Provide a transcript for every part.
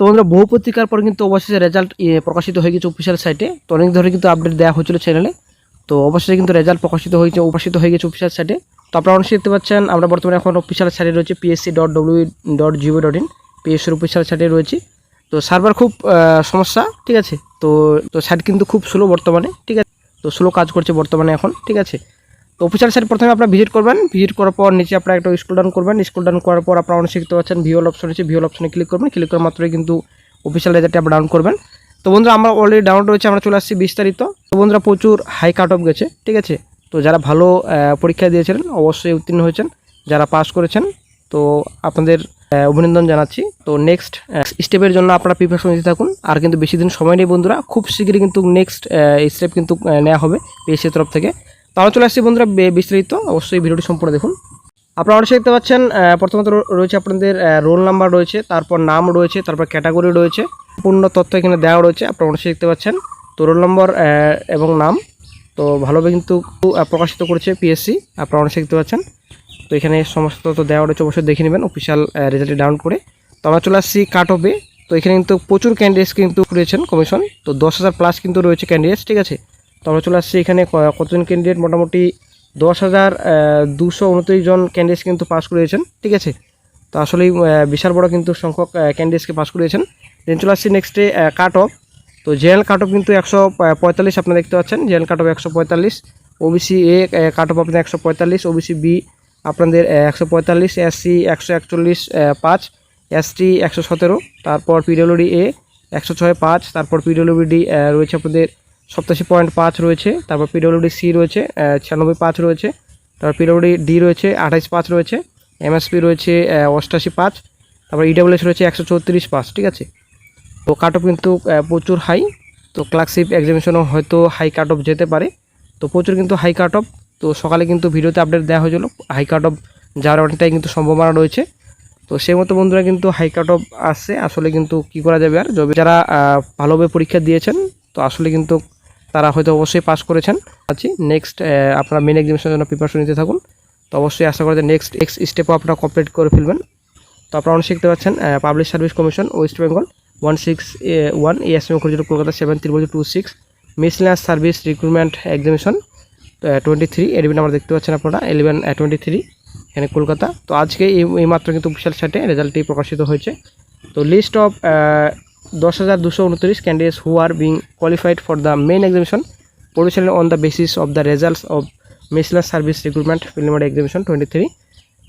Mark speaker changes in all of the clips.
Speaker 1: তো বন্ধুরা, বহু পত্রিকার পর কিন্তু অবশেষে রেজাল্ট প্রকাশিত হয়ে গেছে অফিসিয়াল সাইটে তো অনেক ধরে কিন্তু আপডেট দেওয়া হয়েছিল চ্যানেলে তো অবশেষে কিন্তু রেজাল্ট প্রকাশিত হয়েছে প্রকাশিত হয়ে গেছে অফিসিয়াল সাইটে তো আপনারা অনেক দেখতে পাচ্ছেন, আমরা বর্তমানে এখন অফিসিয়াল সাইটে রয়েছে PSC dot W dot gov dot in পিএসসির official সাইটে রয়েছে। তো সার্ভার খুব সমস্যা, ঠিক আছে? তো তো সাইট কিন্তু খুব স্লো বর্তমানে, ঠিক আছে? তো স্লো কাজ করছে বর্তমানে এখন, ঠিক আছে? তো অফিসিয়াল সাইট প্রথমে আপনারা ভিজিট করবেন। ভিজিট করার পর নিচে আপনারা একটা স্ক্রল ডাউন করবেন। স্ক্রল ডাউন করার পর আপনারা অনেক শিখতে পাচ্ছেন ভিওল অপশন আছে। ভিওল অপশনে ক্লিক করবেন। ক্লিক করার মাত্রই কিন্তু অফিসিয়াল রেজাল্টটি আপনারা ডাউন করবেন। তো বন্ধুরা, আমরা অলরেডি ডাউনলোড রয়েছে আমরা চলে আসছি বিস্তারিত। তো বন্ধুরা, প্রচুর হাই কাট অফ গেছে। ঠিক আছে? তো যারা ভালো পরীক্ষা দিয়েছিলেন, অবশ্যই উত্তীর্ণ হয়েছেন। যারা পাস করেছেন, তো আপনাদের অভিনন্দন জানাচ্ছি। তো নেক্সট স্টেপের জন্য আপনারা প্রিপারেশন নিতে থাকুন। আর কিন্তু বেশি দিন সময় নেই বন্ধুরা। খুব শীঘ্রই কিন্তু নেক্সট স্টেপ কিন্তু নেওয়া হবে। পিএসসির তরফ থেকে। তো আমরা চলে আসছি বন্ধুরা বিস্তারিত। অবশ্যই ভিডিওটি সম্পূর্ণ দেখুন। আপনারা অবশ্যই দেখতে পাচ্ছেন প্রথমত রয়েছে আপনাদের রোল নাম্বার রয়েছে, তারপর নাম রয়েছে, তারপর ক্যাটাগরি রয়েছে, পূর্ণ তথ্য এখানে দেওয়া রয়েছে, আপনারা অবশ্যই দেখতে পাচ্ছেন। তো রোল নম্বর এবং নাম, তো ভালোভাবে কিন্তু প্রকাশিত করেছে পিএসসি, আপনারা অবশ্যই দেখতে পাচ্ছেন। তো এখানে সমস্ত তথ্য দেওয়া রয়েছে, অবশ্যই দেখে নেবেন অফিসিয়াল রেজাল্টে ডাউন করে। তো আমরা চলে আসছি কাট অফে তো এখানে কিন্তু প্রচুর ক্যান্ডিডেটস কিন্তু রয়েছেন কমিশন তো দশ হাজার প্লাস কিন্তু রয়েছে ক্যান্ডিডেটস ঠিক আছে? তো আমরা চলে আসছি এখানে কতজন ক্যান্ডিডেট মোটামুটি দশ হাজার দুশো উনত্রিশ জন ক্যান্ডিডেটস কিন্তু পাস করিয়েছেন ঠিক আছে? তো আসলেই বিশাল বড় কিন্তু সংখ্যক ক্যান্ডিডেটসকে পাস করিয়েছেন দেন চলে আসছি নেক্সটে কাট অফ তো জেনারেল কাট অফ কিন্তু একশো পঁয়তাল্লিশ আপনারা দেখতে পাচ্ছেন। জেনারেল কাট অফ একশো পঁয়তাল্লিশ। ওবিসি এ কাট অফ আপনাদের একশো পঁয়তাল্লিশ। ওবিসি বি আপনাদের একশো পঁয়তাল্লিশ। এসসি একশো একচল্লিশ পাঁচ। এসটি একশো সতেরো। তারপর পিডব্লিউডি এ একশো ছয়, পাঁচ। তারপর পিডব্লিউডি রয়েছে আপনাদের সপ্তাশি পয়েন্ট পাঁচ রয়েছে, তারপর পিডব্লিউডি সি রয়েছে ছিয়ানব্বই পাঁচ রয়েছে, তারপর পিডব্লিউডি ডি রয়েছে, আঠাইশ পাঁচ রয়েছে, এমএসপি রয়েছে অষ্টাশি পাঁচ, তারপর ইডাব্লিউএস রয়েছে একশো চৌত্রিশ পাঁচ, ঠিক আছে? তো কাট অফ কিন্তু প্রচুর হাই, তো ক্লার্কশিপ এক্সামিনেশনও হয়তো হাই কাট অফ যেতে পারে, তো প্রচুর কিন্তু হাই কাট অফ, তো সকালে কিন্তু ভিডিওতে আপডেট দেওয়া হয়েছিল, হাই কাট অফ যাওয়ার অনেকটাই কিন্তু সম্ভাবনা রয়েছে, তো সেই মতো বন্ধুরা কিন্তু হাই কাট অফ আসছে, আসলে কিন্তু কি করা যাবে আর? যারা ভালোভাবে পরীক্ষা দিয়েছেন, তো আসলে কিন্তু তারা হয়তো অবশ্যই পাস করেছেন। আছি। নেক্সট আপনারা মেন এক্সামিনেশনের জন্য প্রিপারেশন নিতে থাকুন। তো অবশ্যই আশা করি যে নেক্সট নেক্সট স্টেপও আপনারা কমপ্লিট করে ফেলবেন। তো আপনারা অনেক শিখতে পাচ্ছেন public service commission West Bengal one six one ASM college Kolkata seven triple two six miscellaneous service recruitment examination twenty three admin আমরা দেখতে পাচ্ছেন আপনারা ইলেভেন টোয়েন্টি থ্রি এখানে কলকাতা। তো আজকে এই মাত্র কিন্তু অফিসিয়াল সাইটে রেজাল্টটি প্রকাশিত হয়েছে। তো লিস্ট অফ দশ হাজার দুশো উনত্রিশ candidates who are being qualified for the main examination পরিচালনা on the basis of the results of miscellaneous service recruitment preliminary examination twenty three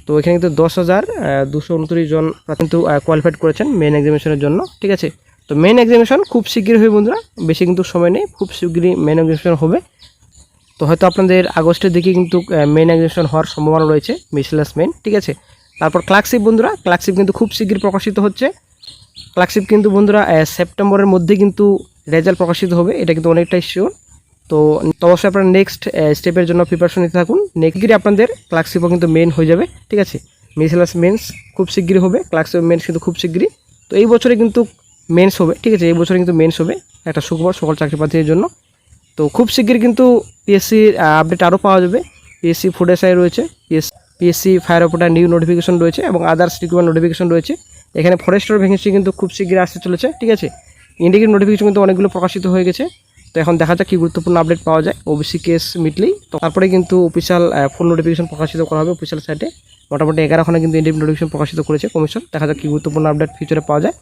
Speaker 1: তো এখানে কিন্তু দশ হাজার দুশো উনত্রিশ জন কিন্তু কোয়ালিফাইড করেছেন মেন এক্সামিনেশনের জন্য, ঠিক আছে? তো মেন এক্সামিনেশন খুব শীঘ্রই হবে বন্ধুরা, বেশি কিন্তু সময় নেই, খুব শীঘ্রই মেন এক্সামিনেশন হবে। তো হয়তো আপনাদের আগস্টের দিকে কিন্তু মেন এক্সামিনেশন হওয়ার সম্ভাবনা রয়েছে মিসলেস মেন ঠিক আছে? তারপর ক্লার্কশিপ বন্ধুরা ক্লার্কশিপ কিন্তু খুব শীঘ্রই প্রকাশিত হচ্ছে। ক্লার্কশিপ কিন্তু বন্ধুরা সেপ্টেম্বরের মধ্যে কিন্তু রেজাল্ট প্রকাশিত হবে, এটা কিন্তু অনেকটাই শিওর তো অবশ্যই আপনারা নেক্সট স্টেপের জন্য প্রিপারেশন নিতে থাকুন। নেক্সটই আপনাদের ক্লার্কশিপও কিন্তু মেন হয়ে যাবে, ঠিক আছে? মিসেলাস মেন্স খুব শীঘ্রই হবে ক্লার্কশিপ মেন্স কিন্তু খুব শীঘ্রই তো এই বছরে কিন্তু মেন্স হবে, ঠিক আছে? এই বছরে কিন্তু মেন্স হবে, একটা সুখবর সকল চাকরি প্রার্থীদের জন্য। তো খুব শীঘ্রই কিন্তু পিএসসির আপডেট আরও পাওয়া যাবে। পিএসসি ফুড এসআই রয়েছে PS PSC fire operator new notification রয়েছে এবং আদার্স রিক্রুটমেন্ট নোটিফিকেশন রয়েছে। এখানে ফরেস্টের ভ্যাকেন্সি কিন্তু খুব শীঘ্রই আসতে চলেছে, ঠিক আছে? ইন্ডিকেট নোটিফিকেশন কিন্তু অনেকগুলো প্রকাশিত হয়ে গেছে। তো এখন দেখা যাক কী গুরুত্বপূর্ণ আপডেট পাওয়া যায়। ওবিসি কেস মিটলেই তো তারপরে কিন্তু অফিসিয়াল ফুল নোটিফিকেশন প্রকাশিত করা হবে অফিসিয়াল সাইটে মোটামুটি এগারোখানে কিন্তু ইন্ডিকেট নোটিফিকেশন প্রকাশিত করেছে কমিশন দেখা যাক কী গুরুত্বপূর্ণ আপডেট ফিউচারে পাওয়া যায়।